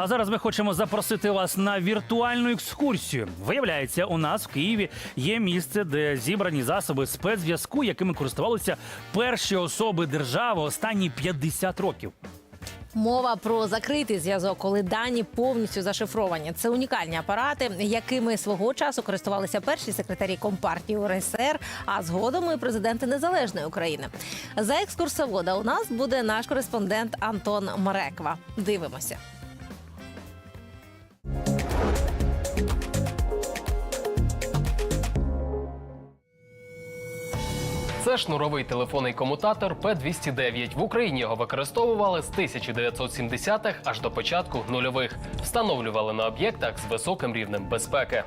А зараз ми хочемо запросити вас на віртуальну екскурсію. Виявляється, у нас в Києві є місце, де зібрані засоби спецзв'язку, якими користувалися перші особи держави останні 50 років. Мова про закритий зв'язок, коли дані повністю зашифровані. Це унікальні апарати, якими свого часу користувалися перші секретарі компартії УРСР, а згодом і президенти незалежної України. За екскурсовода у нас буде наш кореспондент Антон Мареква. Дивимося. Це шнуровий телефонний комутатор P209. В Україні його використовували з 1970-х аж до початку нульових. Встановлювали на об'єктах з високим рівнем безпеки.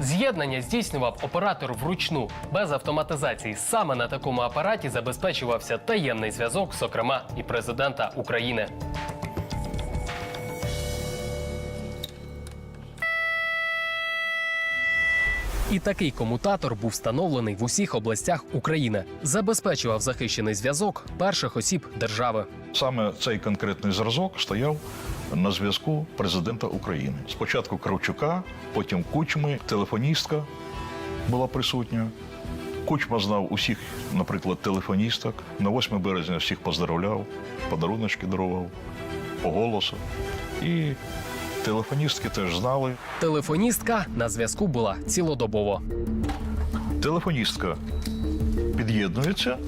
З'єднання здійснював оператор вручну без автоматизації. Саме на такому апараті забезпечувався таємний зв'язок, зокрема і президента України. І такий комутатор був встановлений в усіх областях України. Забезпечував захищений зв'язок перших осіб держави. Саме цей конкретний зразок стояв на зв'язку президента України. Спочатку Кравчука, потім Кучми, телефоністка була присутня. Кучма знав усіх, наприклад, телефоністок. На 8 березня всіх поздоровляв, подаруночки дарував по голосу. І телефоністки теж знали. Телефоністка на зв'язку була цілодобово. Телефоністка під'єднується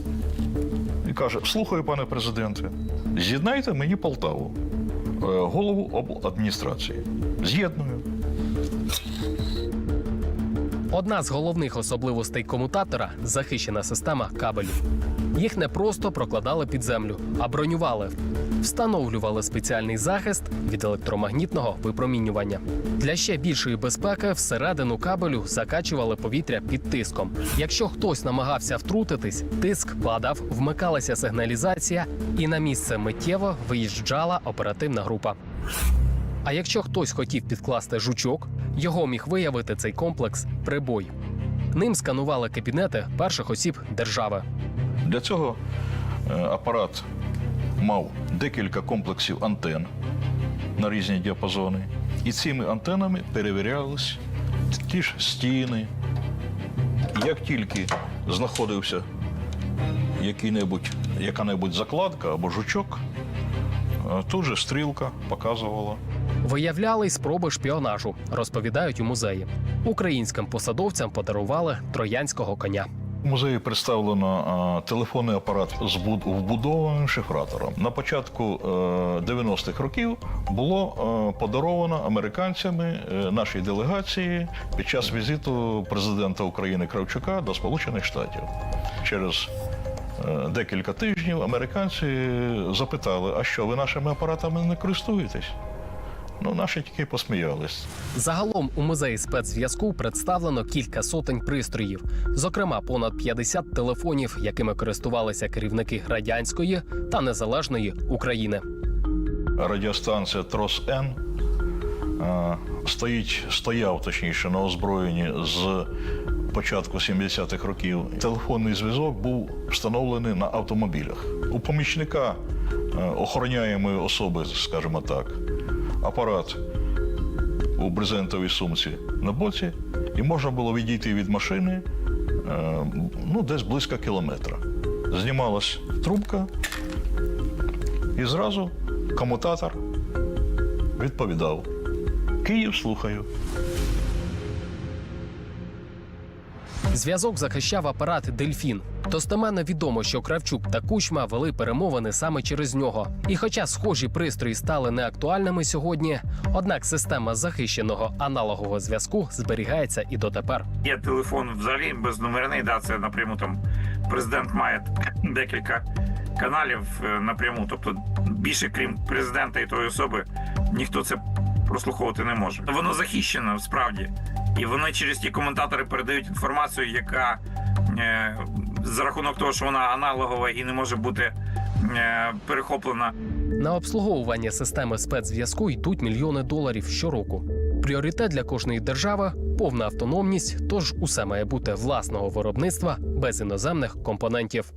і каже: Слухаю, пане президенте, з'єднайте мені Полтаву, е, голову обладміністрації. З'єдную. Одна з головних особливостей комутатора захищена система кабелів. Їх не просто прокладали під землю, а бронювали. Встановлювали спеціальний захист від електромагнітного випромінювання. Для ще більшої безпеки всередину кабелю закачували повітря під тиском. Якщо хтось намагався втрутитись, тиск падав, вмикалася сигналізація, і на місце миттєво виїжджала оперативна група. А якщо хтось хотів підкласти жучок, його міг виявити цей комплекс прибой. Ним сканували кабінети перших осіб держави. Для цього е, апарат мав декілька комплексів антен на різні діапазони. І цими антенами перевірялись ті ж стіни. Як тільки знаходився який-небудь, яка-небудь закладка або жучок, е, тут же стрілка показувала Виявляли спроби шпіонажу, розповідають у музеї. Українським посадовцям подарували троянського коня. У музеї представлено телефонний апарат з вбудованим шифратором. На початку е, 90-х років було е, подаровано американцями е, нашій делегації під час візиту президента України Кравчука до Сполучених Штатів. Через е, декілька тижнів американці запитали: а що ви нашими апаратами не користуєтесь? Ну, наші тільки посміялись. Загалом у музеї спецзв'язку представлено кілька сотень пристроїв, зокрема понад 50 телефонів, якими користувалися керівники радянської та незалежної України. радіостанція Трос Н стоїть, стояв точніше на озброєнні з початку 70-х років. Телефонний зв'язок був встановлений на автомобілях. У помічника охороняємої особи, скажімо так, апарат у брезентовій сумці на боці, і можна було відійти від машини е, ну, десь близько кілометра. Знімалась трубка, і зразу комутатор відповідав: Київ слухаю. Зв'язок захищав апарат Дельфін. Достеменно відомо, що Кравчук та Кучма вели перемовини саме через нього. І хоча схожі пристрої стали неактуальними сьогодні, однак система захищеного аналогового зв'язку зберігається і дотепер. Є телефон взагалі безномерний, да, це напряму там президент має декілька каналів е, напряму. Тобто більше крім президента і тої особи, ніхто це прослуховувати не може. Воно захищено справді, і вони через ті коментатори передають інформацію, яка е, за рахунок того, що вона аналогова і не може бути е, перехоплена На обслуговування системи спецзв'язку йдуть мільйони доларів щороку. Пріоритет для кожної держави повна автономність, тож усе має бути власного виробництва без іноземних компонентів.